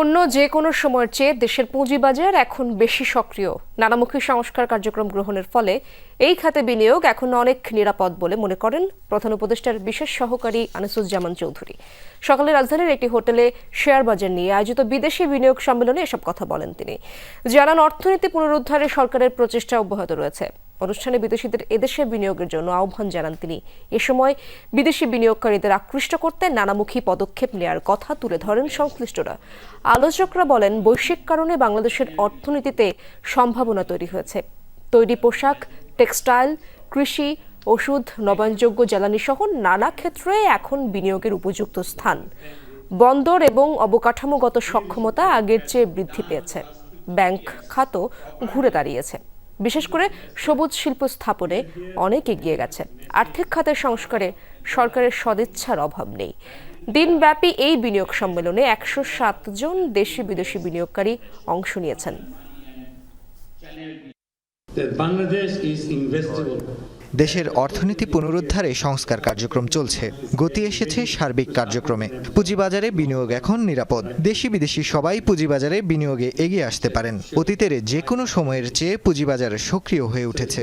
অন্য যে কোনো সময়ের চেয়ে দেশের পুঁজিবাজার এখন বেশি সক্রিয়। নানামুখী সংস্কার কার্যক্রম গ্রহণের ফলে এই খাতে বিনিয়োগ এখন অনেক নিরাপদ বলে মনে করেন প্রধান উপদেষ্টার বিশেষ সহকারী আনিসুজ্জামান চৌধুরী। সকালে রাজধানীর একটি হোটেলে শেয়ার বাজার নিয়ে আয়োজিত বিদেশি বিনিয়োগ সম্মেলনে এসব কথা বলেন তিনি। জানান, অর্থনীতি পুনরুদ্ধারে সরকারের প্রচেষ্টা অব্যাহত রয়েছে। অনুষ্ঠানে বিদেশিদের এদেশে বিনিয়োগের জন্য আহ্বান জানান তিনি। এ সময় বিদেশি বিনিয়োগকারীদের আকৃষ্ট করতে নানামুখী পদক্ষেপ নেয়ার কথা তুলে ধরেন সংশ্লিষ্টরা। আলোচকরা বলেন, বৈশ্বিক কারণে বাংলাদেশের অর্থনীতিতে সম্ভাবনা তৈরি হয়েছে। তৈরি পোশাক, টেক্সটাইল, কৃষি, ওষুধ, নবায়নযোগ্য জ্বালানি সহ নানা ক্ষেত্রে এখন বিনিয়োগের উপযুক্ত স্থান। বন্দর এবং অবকাঠামোগত সক্ষমতা আগের চেয়ে বৃদ্ধি পেয়েছে। ব্যাংক খাতও ঘুরে দাঁড়িয়েছে। বিশেষ করে সবুজ শিল্প স্থাপনে অনেক এগিয়ে গেছে। আর্থিক খাতের সংস্কারে সরকারের সদিচ্ছার অভাব নেই। দিনব্যাপী এই বিনিয়োগ সম্মেলনে একশো জন দেশি বিদেশি বিনিয়োগকারী অংশ নিয়েছেন. দেশের অর্থনীতি পুনরুদ্ধারে সংস্কার কার্যক্রম চলছে। গতি এসেছে সার্বিক কার্যক্রমে। পুঁজিবাজারে বিনিয়োগ এখন নিরাপদ। দেশি বিদেশি সবাই পুঁজিবাজারে বিনিয়োগে এগিয়ে আসতে পারেন। অতীতের যে কোনো সময়ের চেয়ে পুঁজিবাজার সক্রিয় হয়ে উঠেছে।